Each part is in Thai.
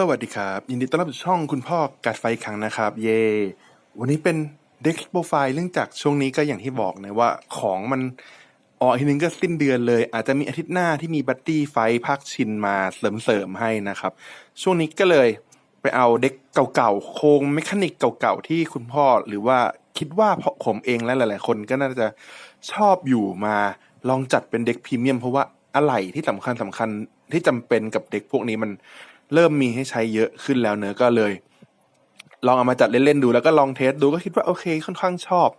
สวัสดีครับ ยินดีต้อนรับสู่ช่องคุณพ่อกัดไฟครั้งนะครับ เย่วันนี้เป็นเด็กโปรไฟล์เรื่องจากช่วงนี้ก็อย่างที่บอกนะว่าของมันออกอีกทีนึงก็สิ้นเดือนเลย อาจจะมีอาทิตย์หน้าที่มีบัตตี้ไฟท์ภาคชินมาเสริมๆให้นะครับ ช่วงนี้ก็เลยไปเอาเด็กเก่าๆโครงเมคานิกเก่าๆที่คุณพ่อหรือว่าคิดว่าผมเองและหลาย ๆ คนก็น่าจะชอบอยู่มาลองจัดเป็นเด็กพรีเมียมเพราะว่าอะไรที่สำคัญสำคัญที่จำเป็นกับเด็กพวกนี้มัน เริ่มมีให้ใช้เยอะขึ้นแล้วเนอะก็เลย ลองเอามาจัดเล่นๆดูแล้วก็ลองเทสดูก็คิดว่าโอเค ค่อนข้างชอบ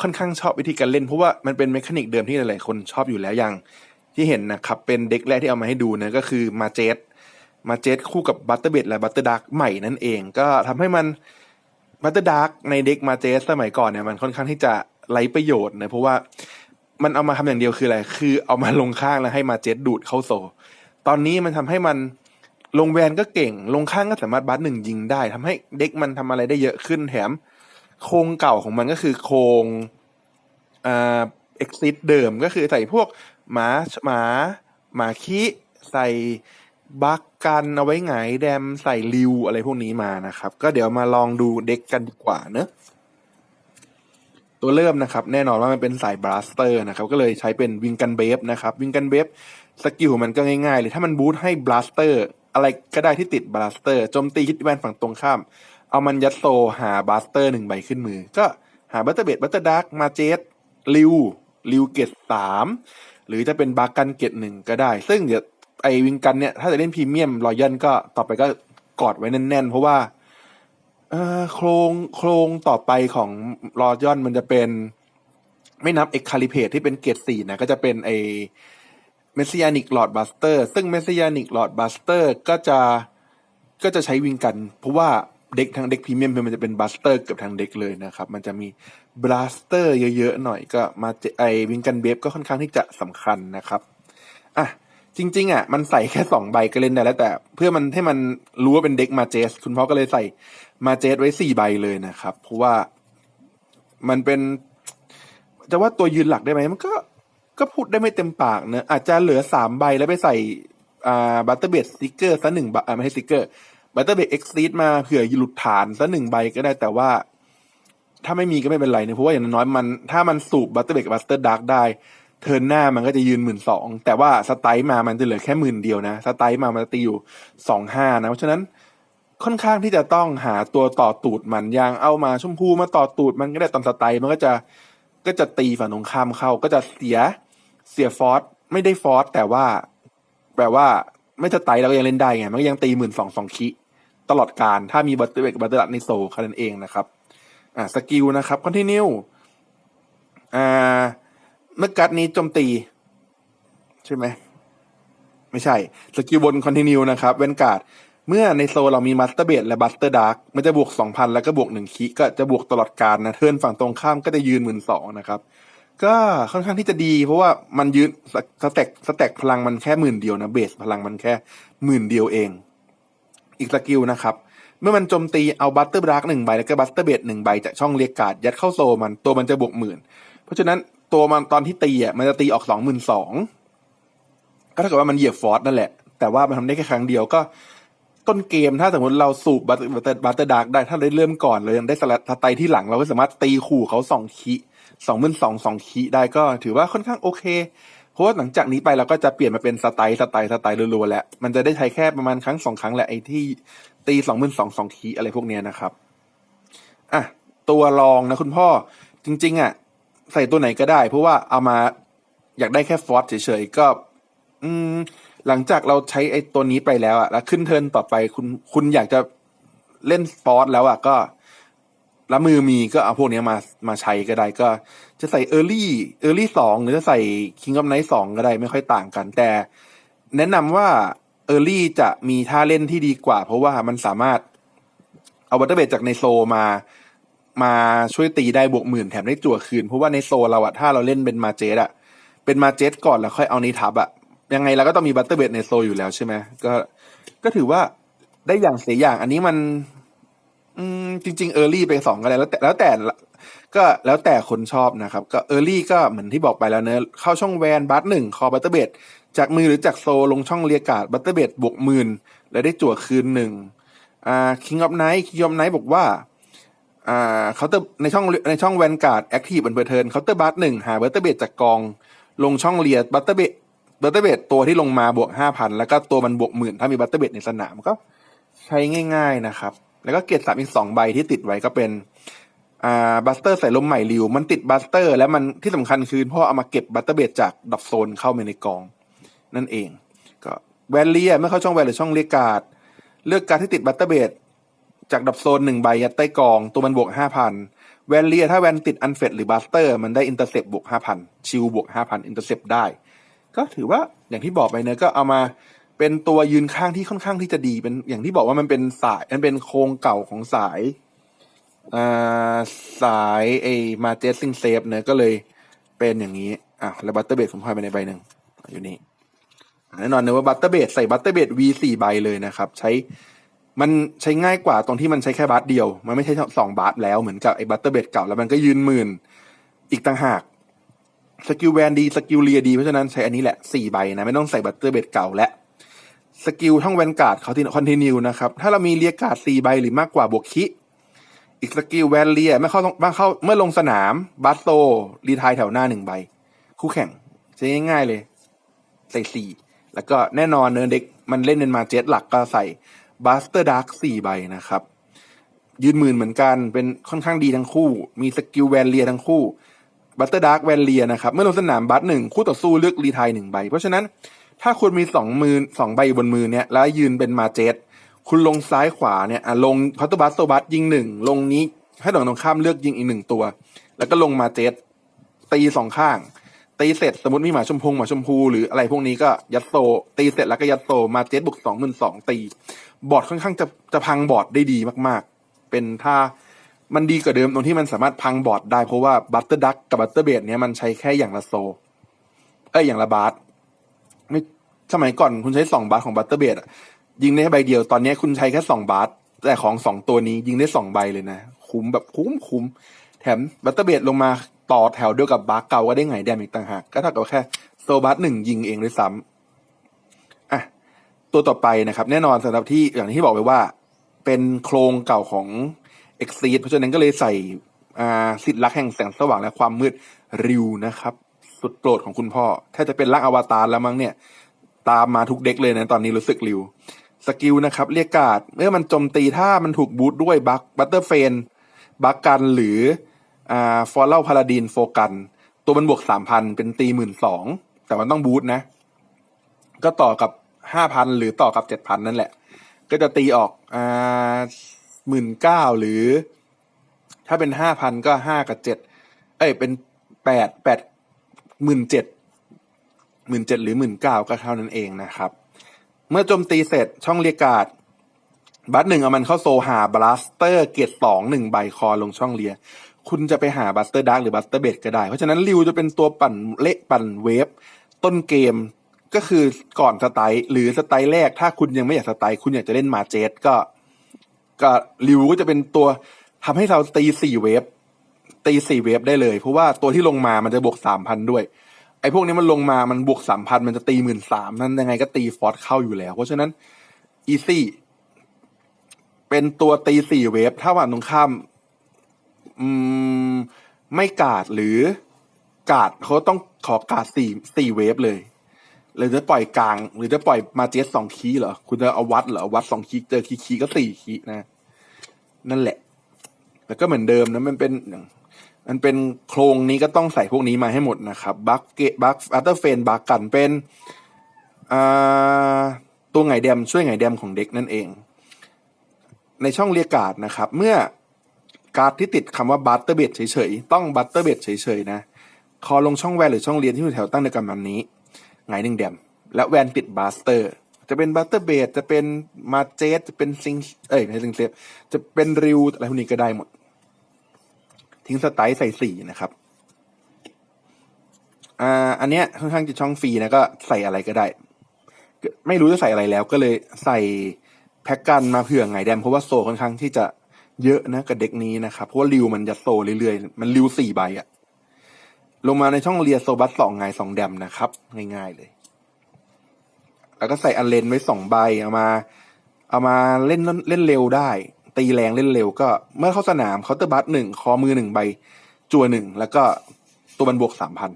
ค่อนข้างชอบวิธีการเล่นเพราะว่ามันเป็นเมคานิกเดิมที่หลายๆคนชอบอยู่แล้วอย่าง ที่เห็นนะครับเป็นเด็กแรกที่เอามาให้ดูนะก็คือมาเจสมาเจสคู่กับบัตเตอร์เบดและบัตเตอร์ดักใหม่นั่นเอง ก็ทำให้มันบัตเตอร์ดักในเด็กมาเจสสมัยก่อนเนี่ยมันค่อนข้างที่จะไร้ประโยชน์นะเพราะว่ามันเอามาทำอย่างเดียวคืออะไร คือเอามาลงข้างแล้วให้มาเจสดูดเข้าโซ ตอนนี้มันทำให้มัน ลงแวนก็เก่ง ลงข้างก็สามารถบัตหนึ่งยิงได้ทำให้เด็กมันทำอะไรได้เยอะขึ้นแถม โครงเก่าของมันก็คือโครงอ่าเอ็กซิสเดิมก็คือใส่พวกหมาหมาหมาคิใส่บักกันเอาไว้ไงแดมใส่ริวอะไรพวกนี้มานะครับ ก็เดี๋ยวมาลองดูเด็กกันดีกว่าเนอะตัวเริ่มนะครับ แน่นอนว่ามันเป็นสายบลัสเตอร์นะครับ ก็เลยใช้เป็นวิงกันเบฟนะครับ วิงกันเบฟสกิลของมันก็ง่ายๆเลย ถ้ามันบูทให้บลัสเตอร์ อะไรก็ได้ที่ติดบลัสเตอร์โจมตีฮิตแวนฝั่งตรงข้าม เอามันยัดโซหาบาสเตอร์หนึ่งใบขึ้นมือ ก็หาบัตเตอร์เบดบัตเตอร์ดักมาเจสริวริวเกตสามหรือจะเป็นบากันเกตหนึ่งก็ได้ ซึ่งเดี๋ยวไอวิงกันเนี่ย ถ้าจะเล่นพรีเมียมรอยันก็ต่อไปก็กอดไว้แน่นๆ เพราะว่าโครงโครงต่อไปของรอยันมันจะเป็น ไม่นับเอ็กคาลิเพทที่เป็นเกตสี่นะก็จะเป็นไอ เมสซิอานิกลอดบัสเตอร์ซึ่งเมสซิอานิกลอดบัสเตอร์ก็จะก็จะใช้วิงกัน เพราะว่าเด็กทางเด็กพรีเมียมมันจะเป็นบัสเตอร์เกือบทางเด็กเลยนะครับ มันจะมีบลัสเตอร์เยอะๆหน่อยก็มาเจไอวิงกันเบฟก็ค่อนข้างที่จะสำคัญนะครับอะจริง ๆ อะ มันใส่แค่สองใบก็เล่นได้แล้ว แต่เพื่อมันให้มันรู้ว่าเป็นเด็กมาเจส คุณพ่อก็เลยใส่มาเจสไว้สี่ใบเลยนะครับ เพราะว่ามันเป็น จะว่าตัวยืนหลักได้ไหมมันก็ ก็พูดได้ไม่เต็มปากเนอะอาจจะเหลือสามใบแล้วไปใส่อ่าบัตเตอร์เบดสติกเกอร์ซะหนึ่งใบไม่ใช่สติกเกอร์บัตเตอร์เบดเอ็กซ์ซีดมาเผื่อหลุดฐานซะหนึ่งใบก็ได้แต่ว่า ถ้าไม่มีก็ไม่เป็นไรเนี่ยเพราะว่าอย่างน้อยมัน ถ้ามันสูบบัตเตอร์เบดกับบัตเตอร์ดาร์กได้ เทิร์นหน้ามันก็จะยืนหมื่นสองแต่ว่าสไตล์มามันจะเหลือแค่หมื่นเดียวนะสไตล์มามันจะตีอยู่สองห้านะเพราะฉะนั้นค่อนข้างที่จะต้องหาตัวต่อตูดมันอย่างเอามาชมพูมาต่อตูดมันก็ได้ตอนสไตล์มันก็จะก็จะตีฝั่งตรงข้ามเข้าก็จะเสีย เสียฟอสไม่ได้ฟอสแต่ว่าแปลว่าไม่สไตล์เราก็ยังเล่นได้ไง มันก็ยังตีหมื่นสองสองคิ ตลอดการถ้ามีบัตเตอร์เบกบัตเตอร์ลัดในโซค่นั้นเองนะครับ อ่าสกิลนะครับคอนติเนียอ่าเมื่อกัดนี้โจมตี ใช่ไหม ไม่ใช่ สกิลบนคอนติเนียนะครับ เวนการ์ดเมื่อในโซเรามีมัสเตอร์เบดและบัสเตอร์ดาร์กมันจะบวกสองพันแล้วก็บวกหนึ่งคิก็จะบวกตลอดการนะเทิร์นฝั่งตรงข้ามก็จะยืนหมื่นสองนะครับ ก็ค่อนข้างที่จะดี เพราะว่ามันยืนสแต็กสแต็กพลังมันแค่หมื่นเดียวนะเบสพลังมันแค่หมื่นเดียวเอง อีกสกิลนะครับ เมื่อมันโจมตีเอาบัตเตอร์ดาร์กหนึ่งใบแล้วก็บัสเตอร์เบดหนึ่งใบจากช่องเรียกการ์ดยัดเข้าโซมันตัวมันจะบวกหมื่นเพราะฉะนั้นตัวมันตอนที่ตีอะมันจะตีออกสองหมื่นสองก็เท่ากับว่ามันเหยียบฟอร์สนั่นแหละ แต่ว่ามันทำได้แค่ครั้งเดียวก็ต้นเกมถ้าสมมติเราสูบบัตเตอร์บัตเตอร์บัตเตอร์ดาร์กได้ถ้าได้เริ่มก่อนเลยยังได้สลัดสไตล์ที่หลังเราก็สามารถตีขู่เขาสองคี สองหมื่นสองสองคีได้ก็ถือว่าค่อนข้างโอเค เพราะว่าหลังจากนี้ไปเราก็จะเปลี่ยนมาเป็นสไตล์สไตล์สไตล์รัวๆแล้ว มันจะได้ใช้แค่ประมาณครั้งสองครั้งแหละไอ้ที่ตีสองหมื่นสองสองคีอะไรพวกเนี้ยนะครับอะตัวรองนะคุณพ่อจริง ๆอะใส่ตัวไหนก็ได้ เพราะว่าเอามาอยากได้แค่ฟอสเฉยๆก็ อืม หลังจากเราใช้ไอ้ตัวนี้ไปแล้วอะแล้วขึ้นเทิร์นต่อไปคุณคุณอยากจะเล่นฟอสแล้วอะก็ แล้วมือมีก็เอาพวกนี้มามาใช้ก็ได้ก็ จะใส่เออร์ลี่เออร์ลี่สองหรือจะใส่คิงอ f ไนท์สองก็ได้ไม่ค่อยต่างกัน แต่แนะนำว่าเออร์ลี่จะมีท่าเล่นที่ดีกว่า เพราะว่ามันสามารถเอาบัตเตอร์เบดจากในโซมามาช่วยตีได้บวกหมื่นแถมได้จั่วคืน เพราะว่าในโซเราอะถ้าเราเล่นเป็นมาเจสอะเป็นมาเจสก่อนแล้วค่อยเอานี้ทับอะยังไงเราก็ต้องมีบัตเตอร์เบดในโซอยู่แล้วใช่ไหมก็ก็ถือว่าได้อย่างเสียอย่าง อันนี้มัน อืมจริงๆเออร์ลี่ไปสองก็ได้แล้วแต่แล้วแต่ก็แล้วแต่คนชอบนะครับ ก็เออร์ลี่ก็เหมือนที่บอกไปแล้วเนอะเข้าช่องแวนบัตหนึ่งคอบัตเตอร์เบดจากมือหรือจากโซลงช่องเรียกาดบัตเตอร์เบดบวกหมื่นแล้วได้จั่วคืนหนึ่งอ่า King of Night King of Night บอกว่าอ่าเคาน์เตอร์ในช่องในช่องแวนการ์ดแอคทีฟบนเบอร์เทิร์นเคาน์เตอร์บัตหนึ่งหาเบอร์เตอร์เบดจากกอง ลงช่องเลียบัตเตอร์เบดบัตเตอร์เบดตัวที่ลงมาบวกห้าพันแล้วก็ตัวมันบวกหมื่นถ้ามีบัตเตอร์เบดในสนามก็ ใช้ง่าย ๆนะครับ แล้วก็เกรดสามอีกสองใบที่ติดไว้ก็เป็นอ่าบัสเตอร์ใส่ลมใหม่ริว มันติดบัสเตอร์ แล้วมันที่สำคัญคือพ่อเอามาเก็บบัตเตอร์เบดจากดับโซนเข้ามาในกอง นั่นเอง ก็แวนเลียเมื่อเข้าช่องแวนหรือช่องเรียกาดเลือกการที่ติดบัตเตอร์เบดจากดับโซนหนึ่งใบยัดใต้กอง ตัวมันบวกห้าพันแวนเลียถ้าแวนติดอันเฟดหรือบัสเตอร์ มันได้อินเตอร์เซปบวกห้าพันชิลบวกห้าพันอินเตอร์เซปได้ ก็ถือว่าอย่างที่บอกไปเนอะก็เอามา เป็นตัวยืนข้างที่ค่อนข้างที่จะดีเป็นอย่างที่บอกว่ามันเป็นสายมันเป็นโครงเก่าของสายอ่าสายไอมาเจสซิงเซฟเนอะก็เลยเป็นอย่างนี้อะแล้วบัตเตอร์เบดผมพายไปในใบหนึ่งอยู่นี่แน่นอนเนอะว่าบัตเตอร์เบดใส่บัตเตอร์เบด V สี่ใบเลยนะครับ ใช้มันใช้ง่ายกว่าตรงที่มันใช้แค่บัตเดียว มันไม่ใช่สองบัตแล้วเหมือนกับไอ้บัตเตอร์เบดเก่าแล้วมันก็ยืนหมื่นอีกต่างหากสกิลแวนดีสกิลเลียดีเพราะฉะนั้นใช้อันนี้แหละสี่ใบนะ ไม่ต้องใส่บัตเตอร์เบดเก่าและ สกิลท่องแวนการ์ดเขาที่คอนติเนียนะครับ ถ้าเรามีเลียการ์ดสี่ใบหรือมากกว่าบวกคิอีกสกิลแวนเลียเมื่อเข้าเมื่อเข้าเมื่อลงสนามบัสโตรีไทายแถวหน้าหนึ่งใบ คู่แข่งใช้ง่ายๆเลย ใส่สี่แล้วก็แน่นอนเนิร์เด็กมันเล่นเป็นมาเจ็ตหลักก็ใส่บัสเตอร์ดาร์กสี่ใบนะครับ ยืนหมื่นเหมือนกันเป็นค่อนข้างดีทั้งคู่ มีสกิลแวนเลียทั้งคู่บัสเตอร์ดาร์กแวนเลียนะครับ เมื่อลงสนามบัสหนึ่งคู่ต่อสู้เลือกรีไทายหนึ่งใบ เพราะฉะนั้น ถ้าคุณมีสองมือสองใบบนมือเนี้ยแล้วยืนเป็นมาเจตคุณลงซ้ายขวาเนี่ยอะลงคาร์ตบัสโตบัสยิงหนึ่งลงนี้ให้ฝั่งตรงข้ามเลือกยิงอีกหนึ่งตัว แล้วก็ลงมาเจตตีสองข้าง ตีเสร็จสมมติมีหมาชมพงหมาชมพูหรืออะไรพวกนี้ก็ยัดโซตีเสร็จแล้วก็ยัดโซมาเจตบุกสองหมื่นสองตี บอร์ดค่อนข้างจะจะพังบอร์ดได้ดีมากๆ เป็นท่ามันดีกว่าเดิมตรงที่มันสามารถพังบอร์ดได้เพราะว่าบัตเตอร์ดักกับบัตเตอร์เบดเนี้ยมันใช้แค่อย่างละโซ เอ้ยอย่างละบาส ไม่สมัยก่อนคุณใช้สองบาสของบัตเตอร์เบดอะยิงได้แค่ใบเดียวตอนนี้คุณใช้แค่สองบาสแต่ของสองตัวนี้ยิงได้สองใบเลยนะ คุ้มแบบคุ้มคุ้มแถมบัตเตอร์เบดลงมาต่อแถวเดียวกับบาสเก่าก็ได้ไงแดมอีกต่างหาก ก็เท่ากับแค่โซบาสหนึ่งยิงเองด้วยซ้ำอะตัวต่อไปนะครับ แน่นอนสำหรับที่อย่างที่บอกไปว่า เป็นโครงเก่าของ e x c e e d เพราะฉะนั้นก็เลยใส่อ่าสิทธิ์รักแห่งแสงสว่างและความมืดริวนะครับ สุดโปรดของคุณพ่อ ถ้าจะเป็นร่างอวตารแล้วมั้งเนี่ย ตามมาทุกเด็กเลยนะ ตอนนี้รู้สึกริว สกิลนะครับ เรียกการ์ดเมื่อมันโจมตีถ้ามันถูกบูทด้วยบัคบัตเตอร์เฟนบัคกันหรืออ่าฟอลเลาพาราดีนโฟกัน ตัวมันบวกสามพันเป็นตีหมื่นสองแต่มันต้องบูทนะ ก็ต่อกับห้าพันหรือต่อกับเจ็ดพันนั่นแหละ ก็จะตีออกอ่าหมื่นเก้าหรือ ถ้าเป็นห้าพันก็ห้ากับเจ็ดเอ้ยเป็นแปดแปด หมื่นเจ็ดหมื่นเจ็ดหรือหมื่นเก้าก็เท่านั้นเองนะครับ เมื่อโจมตีเสร็จช่องเรียกการ์ดบัตหนึ่งเอามันเข้าโซหาบลัสเตอร์เกตสองหนึ่งใบคอลงช่องเรีย คุณจะไปหาบัสเตอร์ดักหรือบัสเตอร์เบดก็ได้ เพราะฉะนั้นริวจะเป็นตัวปั่นเละปั่นเวฟต้นเกมก็คือก่อนสไตล์หรือสไตล์แรก ถ้าคุณยังไม่อยากสไตล์คุณอยากจะเล่นมาเจสก็ ก็ริวก็จะเป็นตัวทำให้เราตีสี่เวฟ ตีสี่เวฟได้เลย เพราะว่าตัวที่ลงมามันจะบวกสามพันด้วย ไอ้พวกนี้มันลงมามันบวกสามพันมันจะตีหมื่นสามนั่นยังไงก็ตีฟอร์สเข้าอยู่แล้ว เพราะฉะนั้นอีซี่เป็นตัวตีสี่เวฟถ้าวันตรงข้าม อืม ไม่กาดหรือกาดเขาต้องขอกาดสี่สี่เวฟเลยหรือจะปล่อยกลาง หรือจะปล่อยมาเจสสองคีเหรอ คุณจะเอาวัดเหรอ วัดสองคีเจอคีคีก็สี่คีนะ นั่นแหละ แล้วก็เหมือนเดิมนะมันเป็น มันเป็นโครงนี้ก็ต้องใส่พวกนี้มาให้หมดนะครับบัคเกตบัคอัตเตอร์เฟนบัคกันเป็นตัวไงแดมช่วยไงแดมของเด็กนั่นเอง ในช่องเรียกการ์ดนะครับ เมื่อการ์ดที่ติดคำว่าบัตเตอร์เบดเฉยๆ ต้องบัตเตอร์เบดเฉยๆนะ คอลงช่องแวนหรือช่องเรียนที่อยู่แถวตั้งในกำมันนี้ไงหนึ่งแดม และแวนติดบัสเตอร์จะเป็นบัตเตอร์เบดจะเป็นมาเจสจะเป็นซิงเอ้ยไม่ใช่ซิงเซฟจะเป็นริวอะไรพวกนี้ก็ได้หมด ทิ้งสไตล์ใส่สี่นะครับอ่าอันเนี้ยค่อนข้างจะช่องฟรีนะก็ใส่อะไรก็ได้ ไม่รู้จะใส่อะไรแล้ว ก็เลยใส่แพ็กกันมาเผื่อไงแดมเพราะว่าโซค่อนข้างที่จะเยอะนะกับเด็กนี้นะครับเพราะว่าริวมันจะโซเรื่อยๆ มันริวสี่ใบอะลงมาในช่องเรียโซบัสสองไงสองแดมนะครับ ง่ายๆเลย แล้วก็ใส่อันเลนไว้สองใบเอามา เอามาเล่นเล่นเร็วได้ ตีแรงเล่นเร็วก็เมื่อเข้าสนามเคาน์เตอร์บัตหนึ่งคอมือหนึ่งใบ จัวหนึ่งแล้วก็ตัวบันบวกสามพัน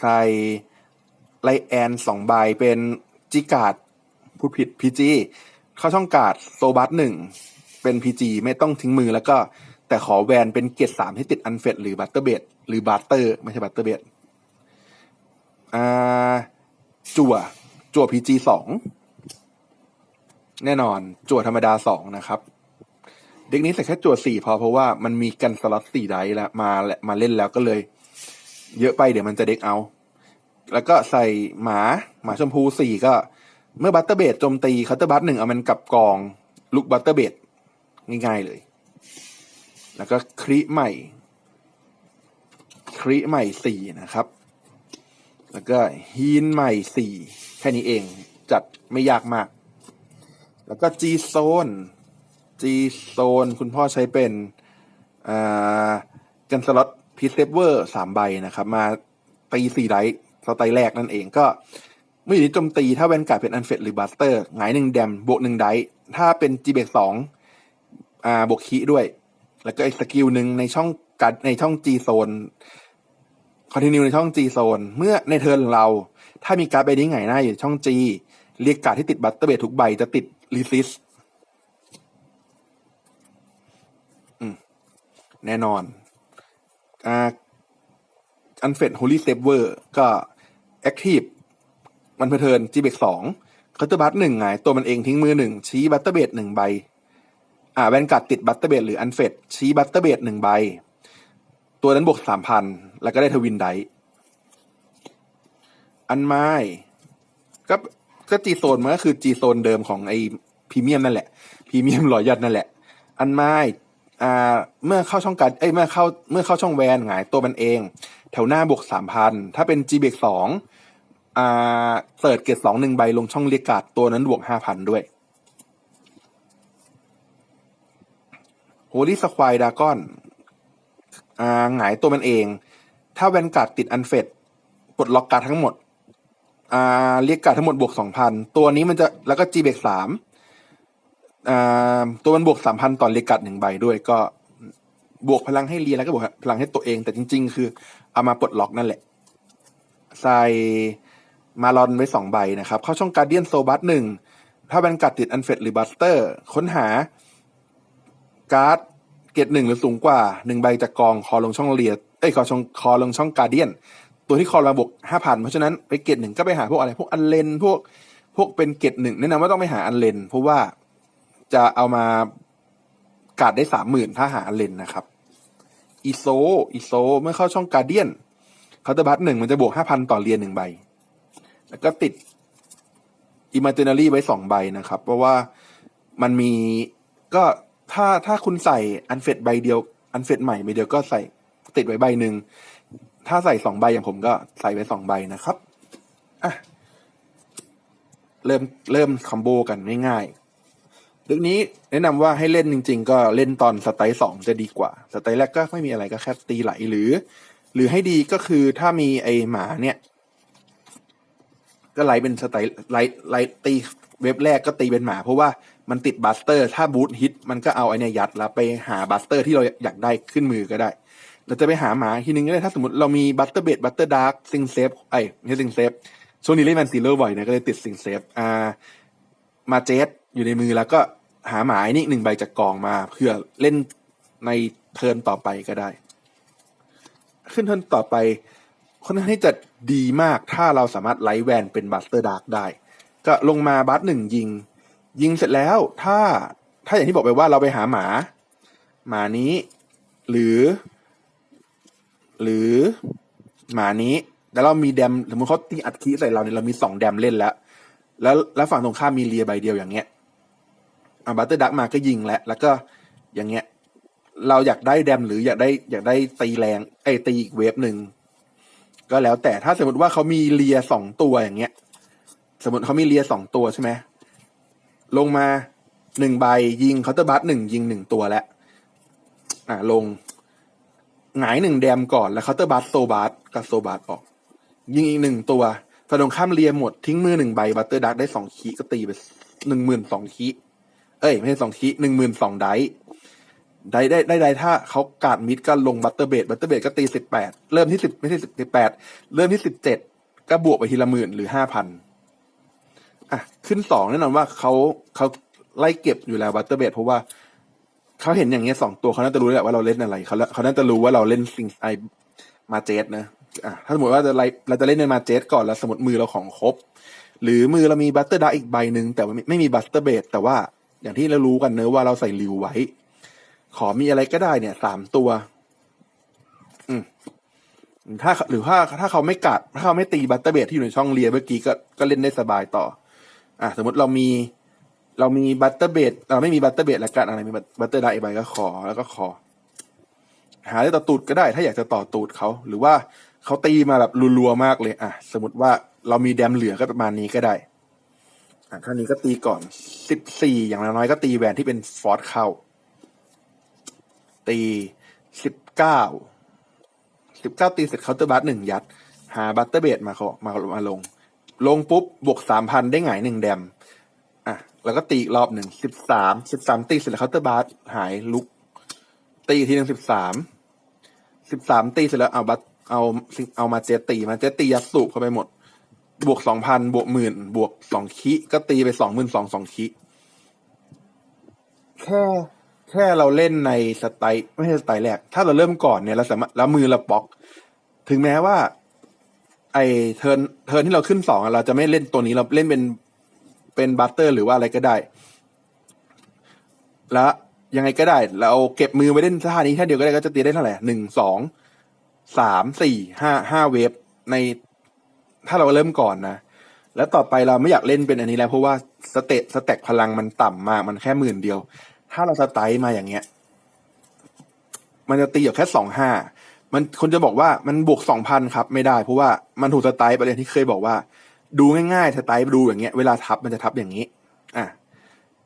ใส่ไลแอนสองใบเป็นจิกาดพูดผิดพีจีเข้าช่องกาดโซบัสหนึ่งเป็นพีจีไม่ต้องทิ้งมือแล้วก็แต่ขอแวนเป็นเกียรสามที่ติดอันเฟดหรือบัตเตอร์เบดหรือบัตเตอร์ไม่ใช่บัตเตอร์เบดอ่าจั่วจั่วพีจีสอง แน่นอนจั่วธรรมดาสองนะครับเด็กนี้ใส่แค่จั่วสี่พอเพราะว่ามันมีกันสล็อตสี่ไดแล้วมาและมาเล่นแล้วก็เลย เยอะไปเดี๋ยวมันจะเด็กเอา แล้วก็ใส่หมาหมาชมพูสี่ก็ เมื่อบัตเตอร์เบดโจมตีคัตเตอร์บัตหนึ่งเอามันกลับกองลุกบัตเตอร์เบดง่ายๆเลย แล้วก็คริใหม่ คริใหม่สี่นะครับ แล้วก็ฮีนใหม่สี่แค่นี้เองจัดไม่ยากมาก แล้วก็ G Zone G Zone คุณพ่อใช้เป็นกันสล็อตพีเซเวอร์สามใบนะครับ มาตีสี่ไดส์สไตล์แรกนั่นเองก็เมื่ออยู่ในโจมตีถ้าแวนการ์ดเป็นอันเฟดหรือบัสเตอร์หงายหนึ่งแดมบวกหนึ่งไดถ้าเป็น G เบกสองอ่าบวกคีด้วย แล้วก็อีกสกิลหนึ่งในช่องการในช่อง G Zone คอนติเนียในช่อง G Zone เมื่อในเทิร์นของเรา ถ้ามีการ์ดใบนี้ไงหน้าอยู่ช่อง G เรียกการ์ดที่ติดบัตเตอร์เบททุกใบจะติด รีซิสแน่นอนอ่าอันเฟดโฮลี่เซฟเวอร์ก็แอคทีฟมันเพเทิร์นจีเบกสองคัตเตอร์บัตหนึ่งไงตัวมันเองทิ้งมือหนึ่งชี้บัตเตอร์เบดหนึ่งใบ อ่าแวนการ์ดติดบัตเตอร์เบดหรืออันเฟดชี้บัตเตอร์เบดหนึ่งใบ ตัวนั้นบวกสามพันแล้วก็ได้ทวินไดอันไม้ก็ ก็จีโซนมันก็คือจีโซนเดิมของไอพรีเมียมนั่นแหละพรีเมียมหลอยัดนั่นแหละ อันไม้อ่าเมื่อเข้าช่องการเอ้ยเมื่อเข้าเมื่อเข้าช่องแวนหงายตัวมันเอง แถวหน้าบวกสามพันถ้าเป็นจีเบกสองอ่าเสิร์ชเกตสองหนึ่งใบลงช่องเรียกการ์ดตัวนั้นบวกห้าพันด้วยโฮลี่สควายดากอนอ่าหงายตัวมันเอง ถ้าแวนการ์ดติดอันเฟดปลดล็อกการ์ดทั้งหมด อ่าเรียกการทั้งหมดบวกสองพันตัวนี้มันจะแล้วก็จีเบกสามอ่าตัวมันบวกสามพันต่อเรียกการหนึ่งใบด้วยก็บวกพลังให้เรียแล้วก็บวกพลังให้ตัวเอง แต่จริง ๆ คือเอามาปลดล็อกนั่นแหละ ใส่มาลอนไว้สองใบนะครับ เข้าช่องการเดียนโซบัสหนึ่งถ้าแวนการ์ดติดอันเฟดหรือบัสเตอร์ ค้นหา การ์ดเกตหนึ่งหรือสูงกว่าหนึ่งใบจากกองคอลงช่องเรียเอ้ยคอช่องคอลงช่องการเดียน ตัวที่คอมาบวกห้าพันเพราะฉะนั้นไปเกตหนึ่งก็ไปหาพวกอะไร พวกอันเลนพวกพวกเป็นเกตหนึ่งแนะนำว่าต้องไปหาอันเลนเพราะว่าจะเอามาการ์ดได้สามหมื่นถ้าหาอันเลนนะครับอีโซอีโซเมื่อเข้าช่องการเดียนคาน์ตอร์บัตหนึ่งมันจะบวกห้าพันต่อเรียนหนึ่งใบ แล้วก็ติดอิม a เ i นารีไว้สองใบนะครับ เพราะว่ามันมีก็ถ้าถ้าคุณใส่อันเฟดใบเดียว อันเฟดใหม่ใบเดียวก็ใส่ติดไว้ใบหนึ่ง ถ้าใส่สองใบอย่างผมก็ใส่ไว้สองใบนะครับอะเริ่มเริ่มคอมโบกันง่ายๆเรื่องนี้แนะนำว่าให้เล่นจริง ๆ ก็เล่นตอนสไตล์สองจะดีกว่า สไตล์แรกก็ไม่มีอะไรก็แค่ตีไหลหรือ หรือให้ดีก็คือถ้ามีไอหมาเนี่ย ก็ไหลเป็นสไตล์ไล่ไล่ตีเว็บแรกก็ตีเป็นหมา เพราะว่ามันติดบัสเตอร์ ถ้าบูทฮิตมันก็เอาไอเนี่ยยัดแล้วไปหาบัสเตอร์ที่เราอยากได้ขึ้นมือก็ได้ เราจะไปหาหมาทีนึงก็ได้ถ้าสมมติเรามีบัตเตอร์เบดบัตเตอร์ดาร์กซิงเซฟไอ้ไม่ใช่ซิงเซฟช่วงนี้เล่นแมนซีโร่บ่อยนะก็เลยติดซิงเซฟอ่ามาเจสอยู่ในมือแล้วก็หาหมาไอ้นี่หนึ่งใบจากกองมาเพื่อเล่นในเทิร์นต่อไปก็ได้ ขึ้นเทิร์นต่อไปค่อนข้างที่จะดีมากถ้าเราสามารถไลท์แวนเป็นบัสเตอร์ดาร์กได้ ก็ลงมาบัสหนึ่งยิง ยิงเสร็จแล้วถ้าถ้าอย่างที่บอกไปว่าเราไปหาหมา หมานี้ หรือ หรือหมานี้ แล้วเรามีแดมสมมติเขาตีอัดคีใส่เราเนี่ยเรามีสองแดมเล่นแล้ว แล้วแล้วฝั่งตรงข้ามมีเลียใบเดียวอย่างเงี้ยอ่าบัตเตอร์ดักมาก็ยิงแล้วแล้วก็อย่างเงี้ย เราอยากได้แดมหรืออยากได้อยากได้ตีแรงไอ้ตีอีกเวฟหนึ่งก็แล้วแต่ถ้าสมมติว่าเขามีเลียสองตัวอย่างเงี้ย สมมติเขามีเลียสองตัวใช่ไหมลงมาหนึ่งใบยิงเคาน์เตอร์บัสหนึ่งยิงหนึ่งตัวแล้วอ่าลง หงายหนึ่งแดมก่อนแล้วเคาน์เตอร์บัสโซบัสกับโซบัสออก ยิงอีกหนึ่งตัวฝ่ายตรงข้ามเลียหมดทิ้งมือหนึ่งใบบัตเตอร์ดักได้สองคีก็ตีไปหนึ่งหมื่นสองคีเอ้ย ไม่ใช่สองคีหนึ่งหมื่นสองไดได้ได้ได้ได้ถ้าเขากาดมิดก็ลงบัตเตอร์เบดบัตเตอร์เบดก็ตีสิบแปดเริ่มที่สิบไม่ใช่สิบแปดเริ่มที่สิบเจ็ดก็บวกไปทีละหมื่นหรือห้าพันอะขึ้นสองแน่นอนว่าเขาเขาไล่เก็บอยู่แล้วบัตเตอร์เบดเพราะว่า เขาเห็นอย่างเงี้ยสองตัวเขาน่าจะรู้แหละว่าเราเล่นอะไรเขาเขาน่าจะรู้ว่าเราเล่นซิงไอมาเจสนะอะถ้าสมมติว่าจะไล่เราจะเล่นในมาเจสก่อนแล้วสมมติมือเราของครบ หรือมือเรามีบัตเตอร์ดาอีกใบหนึ่งแต่ว่าไม่ไม่มีบัตเตอร์เบดแต่ว่าอย่างที่เรารู้กันเนอะว่าเราใส่ริวไว้ ขอมีอะไรก็ได้เนี่ยสามตัว อืมถ้าหรือถ้าถ้าเขาไม่กัดถ้าเขาไม่ตีบัตเตอร์เบดที่อยู่ในช่องเลียเมื่อกี้ก็ก็เล่นได้สบายต่อ อะสมมติเรามี เรามีบัตเตอร์เบดเราไม่มีบัตเตอร์เบดแล้วกันอะไรมีบัตเตอร์ไดาอีใบก็ขอแล้วก็ขอ หาได้ต่อตูดก็ได้ ถ้าอยากจะต่อตูดเขา หรือว่าเขาตีมาแบบรัวๆมากเลย อะ สมมติว่าเรามีแดมเหลือก็ประมาณนี้ก็ได้ อะท่านี้ก็ตีก่อนสิบสี่อย่างน้อยก็ตีแวนที่เป็นฟอร์สเข้า ตีสิบเก้าสิบเก้าตีเสร็จเคาน์เตอร์บัตหนึ่งยัด หาบัตเตอร์เบดมาเขามามาลง ลงปุ๊บบวกสามพันได้หงหนึ่งแดม แล้วก็ตีอีกรอบหนึ่งสิบสามสิบสามตีเสร็จแล้วเคาน์เตอร์บัตหายลุก ตีอีกทีหนึ่งสิบสามสิบสามตีเสร็จแล้วเอาบัตเอาเอามาเจตีมาเจตียัดสูบเข้าไปหมด บวกสองพันบวกหมื่นบวกสองคิก็ตีไปสองหมื่นสองสองคิแค่แค่เราเล่นในสไตล์ไม่ใช่สไตล์แรก ถ้าเราเริ่มก่อนเนี่ยเราสามารถแล้วมือเราบล็อก ถึงแม้ว่า ไอเทิร์นเทิร์นที่เราขึ้นสองเราจะไม่เล่นตัวนี้เราเล่นเป็น เป็นบัตเตอร์หรือว่าอะไรก็ได้ แล้วยังไงก็ได้ เราเก็บมือไว้เล่นท่านี้ท่าเดียวก็ได้ก็จะตีได้เท่าไหร่หนึ่งสองสามสี่ห้าห้าเวฟในถ้าเราเริ่มก่อนนะ แล้วต่อไปเราไม่อยากเล่นเป็นอันนี้แล้ว เพราะว่าสเตตสแต็กพลังมันต่ำมากมันแค่หมื่นเดียว ถ้าเราสไตล์มาอย่างเงี้ย มันจะตีอยู่แค่สองห้ามันคนจะบอกว่ามันบวกสองพันครับ ไม่ได้เพราะว่ามันถูกสไตล์ไปเลยที่เคยบอกว่า ดูง่ายๆสไตล์ดูอย่างเงี้ย เวลาทับมันจะทับอย่างนี้ อะ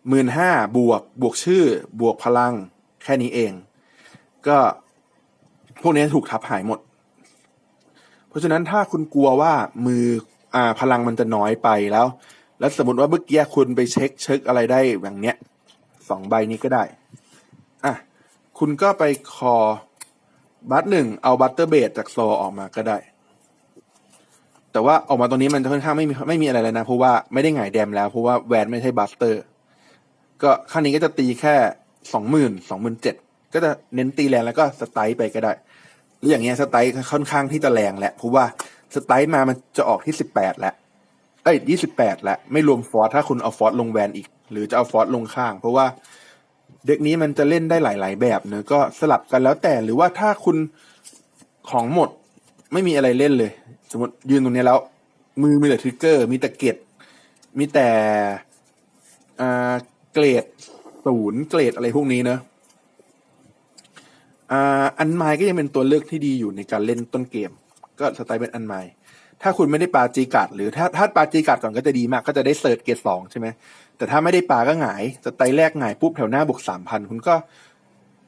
หมื่นห้าบวกบวกชื่อบวกพลัง แค่นี้เอง ก็พวกนี้ถูกทับหายหมด เพราะฉะนั้นถ้าคุณกลัวว่ามืออ่าพลังมันจะน้อยไปแล้ว แล้วสมมติว่าเมื่อกี้คุณไปเช็คเช็คอะไรได้อย่างเนี้ยสองใบนี้ก็ได้ อะ คุณก็ไปคอบัตหนึ่งเอาบัตเตอร์เบดจากโซออกมาก็ได้ แต่ว่าออกมาตรงนี้มันค่อนข้างไม่มีไม่มีอะไรเลยนะ เพราะว่าไม่ได้หงายแดมแล้ว เพราะว่าแวนไม่ใช่บัสเตอร์ ก็ขั้นนี้ก็จะตีแค่สองหมื่นสองหมื่นเจ็ดก็จะเน้นตีแรงแล้วก็สไตล์ไปก็ได้หรืออย่างเงี้ยสไตล์ค่อนข้างที่จะแรงแหละเพราะว่าสไตล์มามันจะออกที่สิบแปดแล้วเอ้ยยี่สิบแปดแล้วไม่รวมฟอร์สถ้าคุณเอาฟอร์สลงแวนอีก หรือจะเอาฟอร์สลงข้าง เพราะว่าเด็กนี้มันจะเล่นได้หลาย ๆ แบบเนอะก็สลับกันแล้วแต่หรือว่าถ้าคุณของหมดไม่มีอะไรเล่นเลย สมมติยืนตรงนี้แล้ว มือมีแต่ทริกเกอร์ มีแต่เกตมีแต่อ่าเกรดศูนย์เกรดอะไรพวกนี้เนอะอ่าอันไมก็ยังเป็นตัวเลือกที่ดีอยู่ในการเล่นต้นเกม ก็สไตล์เป็นอันไมถ้าคุณไม่ได้ปาจีกัดหรือถ้าถ้าปาจีกัดก่อนก็จะดีมากก็จะได้เสิร์ชเกรดสองใช่ไหมแต่ถ้าไม่ได้ปาก็หงายสไตล์แรกหงายปุ๊บแถวหน้าบวกสามพันคุณก็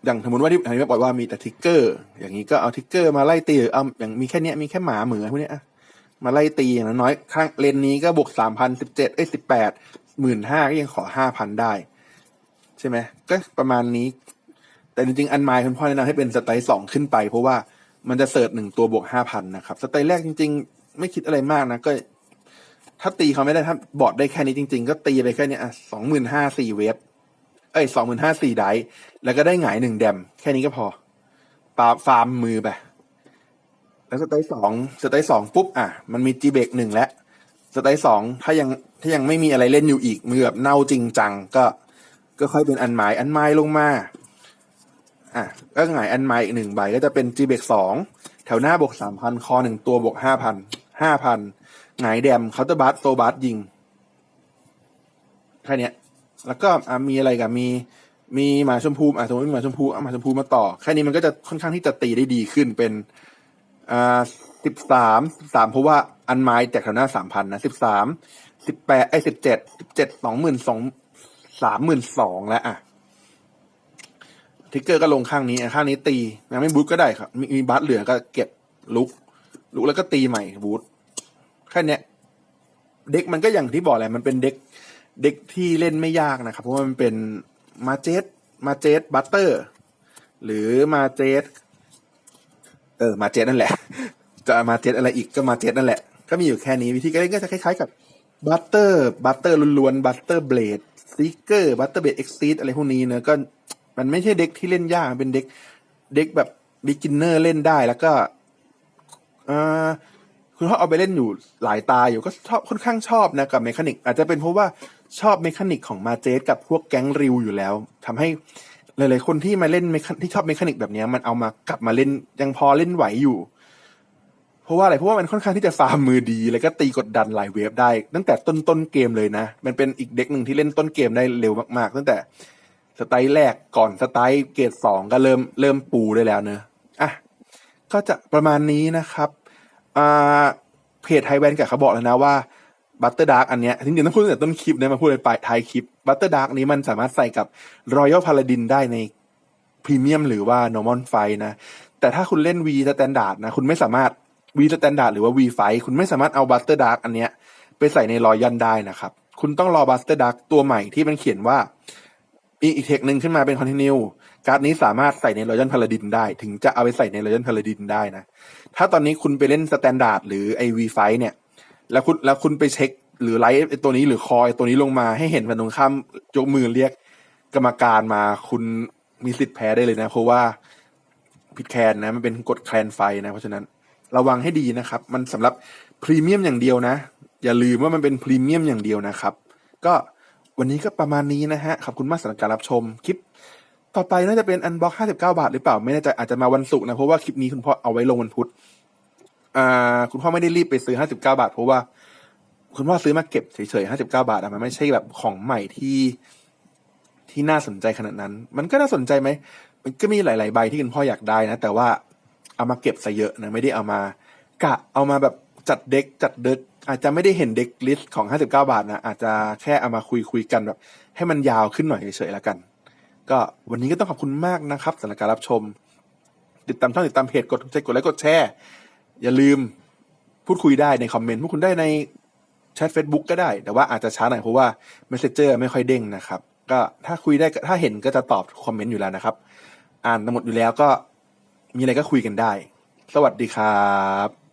อย่างสมมติว่าที่อันนี้บอกว่ามีแต่ทิกเกอร์ อย่างนี้ก็เอาทิกเกอร์มาไล่ตีหรือเอาอย่างมีแค่เนี้ยมีแค่หมาเหมือพวกเนี้ยมาไล่ตีอย่างน้อยข้างเลนนี้ก็บวกสามพันสิบเจ็ดเอ้ยสิบแปดหมื่นห้าก็ยังขอห้าพันได้ ใช่ไหมก็ประมาณนี้ แต่จริงๆ อันไมค์คุณพ่อแนะนำให้เป็นสไตล์สองขึ้นไป เพราะว่ามันจะเสิร์ชหนึ่งตัวบวกห้าพันนะครับ สไตล์แรกจริง ๆ ไม่คิดอะไรมากนะก็ ถ้าตีเขาไม่ได้ถ้าบอร์ดได้แค่นี้จริง ๆ ก็ตีไปแค่นี้อะสองหมื่นห้าสี่เวฟ เอ้ยสองหมื่นห้าสี่ไดส์แล้วก็ได้หงายหนึ่งแดม แค่นี้ก็พอปาฟาร์มมือไป แล้วสไตล์สองสไตล์สองปุ๊บ อะ มันมีจีเบกหนึ่งแล้วสไตล์สองถ้ายังถ้ายังไม่มีอะไรเล่นอยู่อีก มือแบบเน่าจริงจัง ก็ก็ค่อยเป็นอันหมายอันไม้ลงมา อะ ก็หงายอันไม้อีกหนึ่งใบ ก็จะเป็นจีเบกสองแถวหน้าบวกสามพันคอหนึ่งตัวบวกห้าพันห้าพันหงายแดมเคาน์เตอร์บัสโซบัสยิงแค่เนี้ย แล้วก็มีอะไรกับมีมีหมาชมพูอะสมมติมีหมาชมพูเอาหมาชมพูมาต่อ แค่นี้มันก็จะค่อนข้างที่จะตีได้ดีขึ้นเป็นอ่าสิบสามสามเพราะว่าอันไม้แจกแถวหน้าสามพันนะสิบสามสิบแปดไอ้สิบเจ็ดสิบเจ็ดสองหมื่นสองสามหมื่นสองแล้วอะทิกเกอร์ก็ลงข้างนี้อะข้างนี้ตียังไม่บูทก็ได้ครับ มีมีบัตเหลือก็เก็บลุก ลุกแล้วก็ตีใหม่บูทแค่เนี้ยเด็กมันก็อย่างที่บอกแหละมันเป็นเด็ก เด็กที่เล่นไม่ยากนะครับ เพราะว่ามันเป็นมาเจสมาเจสบัตเตอร์ หรือมาเจสเออมาเจสนั่นแหละ จะมาเจสอะไรอีกก็มาเจสนั่นแหละ ก็มีอยู่แค่นี้วิธีการเล่นก็จะคล้ายๆกับบัตเตอร์บัตเตอร์ล้วนๆบัตเตอร์เบลดซิกเกอร์บัตเตอร์เบลดเอ็กซีดอะไรพวกนี้เนอะก็มันไม่ใช่เด็กที่เล่นยากเป็นเด็กเด็กแบบบิ๊กินเนอร์เล่นได้แล้วก็อคุณพ่อเอาไปเล่นอยู่หลายตาอยู่ก็ชอบค่อนข้างชอบนะกับเมคานิกอาจจะเป็นเพราะว่า ชอบเมคานิกของมาเจสกับพวกแก๊งริวอยู่แล้วทำให้หลายๆคนที่มาเล่นที่ชอบเมคานิกแบบนี้มันเอามากลับมาเล่นยังพอเล่นไหวอยู่ เพราะว่าอะไรเพราะว่ามันค่อนข้างที่จะฟาร์มมือดี แล้วก็ตีกดดันหลายเวฟได้ ตั้งแต่ต้นต้นเกมเลยนะ มันเป็นอีกเด็กหนึ่งที่เล่นต้นเกมได้เร็วมากๆ ตั้งแต่สไตล์แรกก่อนสไตล์เกรดสองก็เริ่มเริ่มปูได้แล้วเนอะอะก็จะประมาณนี้นะครับอ่าเพจไทยแวนกับเขาบอกแล้วนะว่า บัตเตอร์ดาร์กอันเนี้ยจริงๆต้องพูดตั้งแต่ต้นคลิปนะมาพูดในปลายท้ายคลิปบัตเตอร์ดาร์กนี้มันสามารถใส่กับรอยัลพา a าดินได้ในพรีเมียมหรือว่า normal ไฟนะ แต่ถ้าคุณเล่น V Standard นะ คุณไม่สามารถ V Standard หรือว่า V ไฟคุณไม่สามารถเอาบัตเตอร์ดาร์กอันเนี้ยไปใส่ในรอยัลได้นะครับ คุณต้องรอบัตเตอร์ดาร์กตัวใหม่ที่มันเขียนว่ามีอีกเทคหนึ่งขึ้นมาเป็นคอนติเนียการ์ดนี้สามารถใส่ในรอยัลพา a าดินได้ ถึงจะเอาไปใส่ในรอยัลพา a าดินได้นะ ถ้าตอนนี้คุณไปเล่นสแตนดาร์ดหรือไอวีไฟเนี่ย แล้วคุณแล้วคุณไปเช็ค หรือไลฟ์ตัวนี้หรือคอยตัวนี้ลงมาให้เห็นฝั่งตรงข้ามยกมือเรียกกรรมการมาคุณมีสิทธิ์แพ้ได้เลยนะ เพราะว่าผิดแคนนะ มันเป็นกฎแคลนไฟนะ เพราะฉะนั้นระวังให้ดีนะครับ มันสำหรับพรีเมียมอย่างเดียวนะ อย่าลืมว่ามันเป็นพรีเมียมอย่างเดียวนะครับ ก็วันนี้ก็ประมาณนี้นะฮะ ขอบคุณมากสำหรับการรับชม คลิป ต่อไปน่าจะเป็นอันบล็อกห้าสิบเก้าบาทหรือเปล่า ไม่แน่ใจอาจจะมาวันศุกร์นะ เพราะว่าคลิปนี้คุณพ่อเอาไว้ลงวันพุธ อ่าคุณพ่อไม่ได้รีบไปซื้อห้าสิบเก้าบาท เพราะว่า คุณพ่อซื้อมาเก็บเฉยๆห้าสิบเก้าบาทอะมันไม่ใช่แบบของใหม่ที่ที่น่าสนใจขนาดนั้น มันก็น่าสนใจไหม มันก็มีหลาย ๆ ใบที่คุณพ่ออยากได้นะ แต่ว่าเอามาเก็บซะเยอะนะ ไม่ได้เอามากะเอามาแบบจัดเด็กจัดเด็กอาจจะไม่ได้เห็นเด็กลิสต์ของห้าสิบเก้าบาทนะ อาจจะแค่เอามาคุยคุยกันแบบ ให้มันยาวขึ้นหน่อยเฉยๆแล้วกัน ก็วันนี้ก็ต้องขอบคุณมากนะครับสำหรับการรับชม ติดตามช่องติดตามเพจกดถูกใจกดไลค์กดแชร์ อย่าลืมพูดคุยได้ในคอมเมนต์พวกคุณได้ในแชท Facebook ก็ได้ แต่ว่าอาจจะช้าหน่อยเพราะว่า Messenger ไม่ค่อยเด้งนะครับ ก็ถ้าคุยได้ถ้าเห็นก็จะตอบคอมเมนต์อยู่แล้วนะครับ อ่านทั้งหมดอยู่แล้วก็มีอะไรก็คุยกันได้ สวัสดีครับ